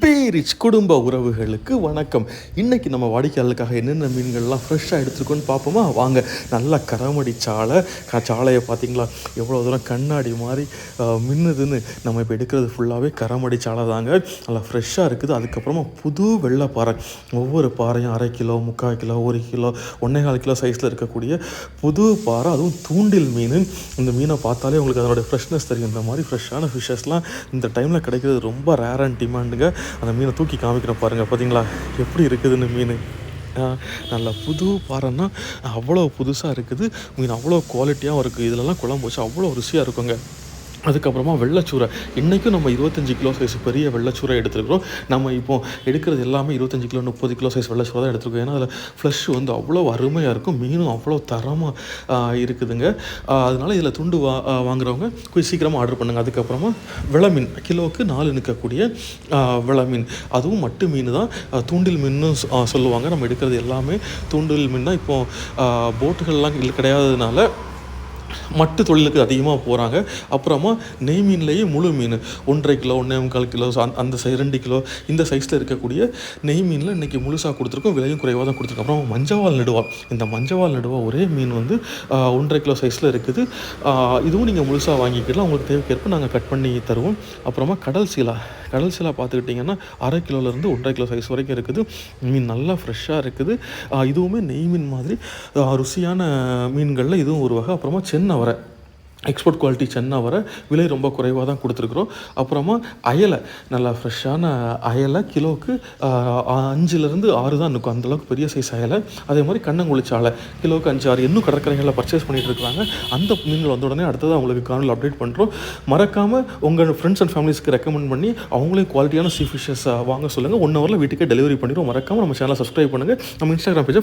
பீரிச் குடும்ப உறவுகளுக்கு வணக்கம். இன்னைக்கு நம்ம வாடிக்கையாளருக்காக என்னென்ன மீன்கள்லாம் ஃப்ரெஷ்ஷாக எடுத்துருக்கோன்னு பார்ப்போமா? வாங்க நல்லா கரமடி சாலை க சாலையை பார்த்தீங்களா? எவ்வளோ தூரம் கண்ணாடி மாதிரி மின்னுதுன்னு நம்ம இப்போ எடுக்கிறது ஃபுல்லாகவே கரமடி சாலை தாங்க. நல்லா ஃப்ரெஷ்ஷாக இருக்குது. அதுக்கப்புறமா புது வெள்ளை பாறை ஒவ்வொரு பாறையும் அரை கிலோ முக்கால் கிலோ ஒரு கிலோ ஒன்றே கால் கிலோ சைஸில் இருக்கக்கூடிய புது பாறை அதுவும் தூண்டில் மீன். இந்த மீனை பார்த்தாலே உங்களுக்கு அதனோட ஃப்ரெஷ்னஸ் தெரியும். இந்த மாதிரி ஃப்ரெஷ்ஷான ஃபிஷ்ஷஸ்லாம் இந்த டைமில் கிடைக்கிறது ரொம்ப ரேர் அண்ட் டிமாண்டுங்க அந்த மீனை தூக்கி காமிக்கிறேன் பாருங்கள் பார்த்தீங்களா எப்படி இருக்குதுன்னு மீன்? ஆஹ், நல்ல புது பாறைன்னா அவ்வளோ புதுசாக இருக்குது. மீன் அவ்வளோ குவாலிட்டியாகவும் இருக்குது இதிலலாம் குழம்பு வச்சு அவ்வளோ ருசியாக இருக்குங்க. அதுக்கப்புறமா வெள்ளச்சூரை இன்றைக்கும் நம்ம இருபத்தஞ்சி கிலோ சைஸ் பெரிய வெள்ளச்சூரை எடுத்துருக்குறோம். நம்ம இப்போ எடுக்கிறது எல்லாமே இருபத்தஞ்சி கிலோ முப்பது கிலோ சைஸ் வெள்ளச்சூரை தான் எடுத்துருக்கோம். ஏன்னா அதில் ஃப்ளஷ் வந்து அவ்வளோ அருமையாக இருக்கும். மீனும் அவ்வளோ தரமாக இருக்குதுங்க. அதனால் இதில் துண்டு வா வாங்குறவங்க கொஞ்சம் சீக்கிரமாக ஆர்டர் பண்ணுங்கள் அதுக்கப்புறமா விளமீன். கிலோவுக்கு நாலு நிற்கக்கூடிய விளமீன். அதுவும் மட்டு மீன் தான். தூண்டில் மீன்னு சொல்லுவாங்க. நம்ம எடுக்கிறது எல்லாமே தூண்டில் மீன் தான். இப்போது போட்டுகள்லாம் கிடையாததுனால மட்டு தொழிலுக்கு அதிகமாக போகிறாங்க அப்புறமா நெய் மீன்லேயே முழு மீன். ஒன்றரை கிலோ ஒன்றே முக்கால் கிலோ அந் அந்த- சை ரெண்டு கிலோ இந்த சைஸில் இருக்கக்கூடிய நெய் மீனில் இன்றைக்கி முழுசாக கொடுத்துருக்கோம். விலையும் குறைவாக தான் கொடுத்துருக்கோம். அப்புறம் மஞ்சவால் நடுவா. இந்த மஞ்சவால் நடுவா ஒரே மீன் வந்து ஒன்றரை கிலோ சைஸில் இருக்குது. இதுவும் நீங்கள் முழுசாக வாங்கிக்கலாம் உங்களுக்கு தேவைக்கேற்ப நாங்கள் கட் பண்ணி தருவோம். அப்புறமா கடல் சீலா. கடல் சீலா பார்த்துக்கிட்டிங்கன்னா அரை கிலோலேருந்து ஒன்றரை கிலோ சைஸ் வரைக்கும் இருக்குது. மீன் நல்லா ஃப்ரெஷ்ஷாக இருக்குது. இதுவுமே நெய் மீன் மாதிரி ருசியான மீன்களில் இதுவும் ஒரு வகை. அப்புறமா சென்னவரை. எக்ஸ்போர்ட் குவாலிட்டி சென்னா வர விலை ரொம்ப குறைவாக தான் கொடுத்துருக்குறோம். அப்புறமா அயலை நல்லா ஃப்ரெஷ்ஷான அயலை கிலோவுக்கு அஞ்சுலேருந்து ஆறு தான் இருக்கும். அந்தளவுக்கு பெரிய சைஸ் அயலை. அதே மாதிரி கண்ணங்குளிச்சாலை கிலோவுக்கு அஞ்சு ஆறு இன்னும் கடற்கரைகளில் பர்ச்சேஸ் பண்ணிட்டு இருக்காங்க அந்த மீன்கள் வந்த உடனே அடுத்தது உங்களுக்கு காணொலி அப்டேட் பண்ணுறோம் மறக்காமல் உங்கள் ஃப்ரெண்ட்ஸ் அண்ட் ஃபேமிலிஸ்க்கு ரெக்கமெண்ட் பண்ணி அவங்களையும் குவாலிட்டியான சீ ஃபிஷஸ் வாங்க சொல்லுங்கள் ஒன் ஹவரில் வீட்டுக்கே டெலிவரி பண்ணிடுவோம். மறக்காமல் நம்ம சேனலை சப்ஸ்கிரைப் பண்ணுங்கள் நம்ம இன்ஸ்டாகிராம் பேஜை